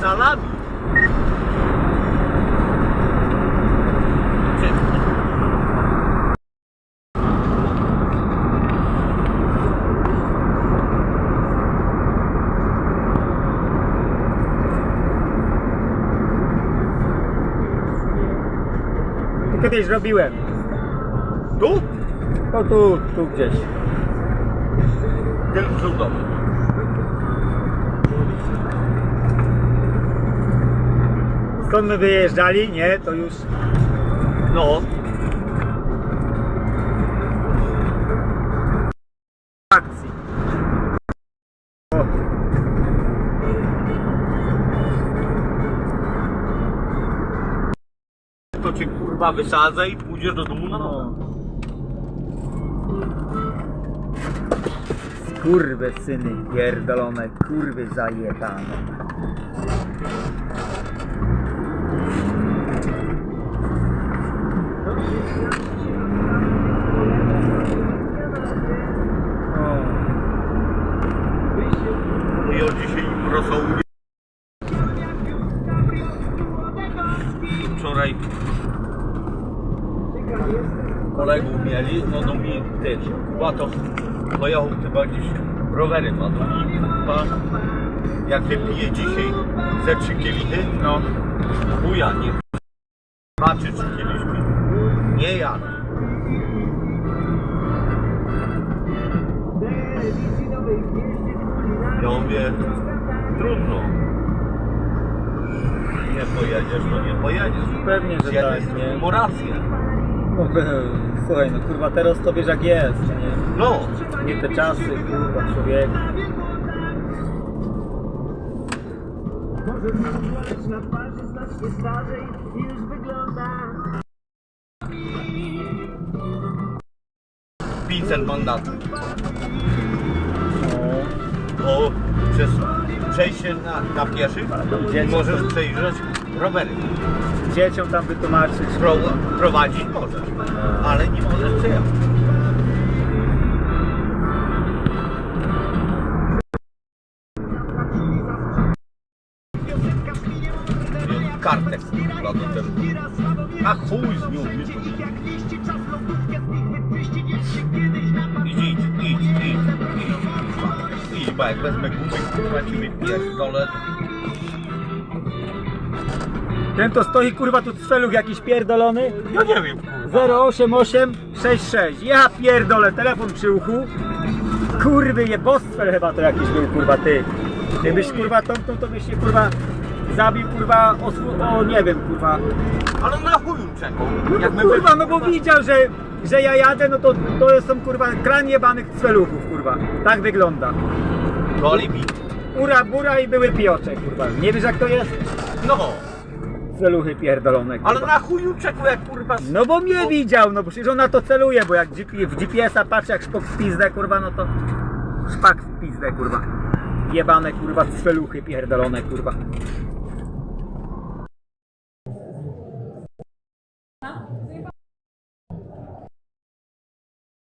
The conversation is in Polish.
salami. Kiedyś robiłem. Tu? No tu, tu gdzieś. Ten cudowy. Skąd my wyjeżdżali? Nie, to już No, akcji. O, to cię kurwa wysadzę i pójdziesz do domu na nowo. no. Kurwy syny pierdolone, kurwy zajebane. Kolegów mieli, no do mnie też. Chyba to pojechał chyba gdzieś rowerem, a do mnie chyba jak wypije dzisiaj ze trzy kielichy, no chuja, nie dwa czy trzy kieliszki. Nie ja. Ja mówię, trudno. Nie pojedziesz, no nie pojedziesz. Pewnie, że tak, nie? ma rację. No, słuchaj, no kurwa teraz to wiesz jak jest, nie? No, Nie te czasy, kurwa, człowiek. Możesz na twarzy znacznie starzej niż wygląda 500 mandatów. No. Bo przez przejście na, na pieszych możesz przejrzeć rowery. Dzieciom tam wytłumaczyć. Pro, prowadzić możesz, ale nie możesz przejechać. Do tego. A chuj z nią. Idź, idź, idź, idź, idź, bo jak wezmę gumek, kurwa ci wypierdolę. Ten to stoi kurwa tu cfeluch jakiś pierdolony. Ja nie wiem, kurwa. 08866. Ja pierdolę, telefon przy uchu. Kurwy jebostwel chyba to jakiś był kurwa ty. Gdybyś kurwa tomknął to byś się kurwa zabił kurwa o, swu- o nie wiem kurwa. Ale na chuju czekał. No Jak my kurwa, no bo widział, że, że ja jadę, no to to są kurwa kran jebanych cweluchów kurwa. Tak wygląda. Do alibi. Ura bura i były piocze kurwa. Nie wiesz jak to jest? No, Celuchy pierdolone kurwa. ale na chuju czekał jak kurwa. No bo mnie widział, no bo przecież ona to celuje, bo jak w GPS-a patrzy jak szpok w pizdę, kurwa, no to szpak w pizdę, kurwa. Jebane, kurwa, cweluchy pierdolone, kurwa.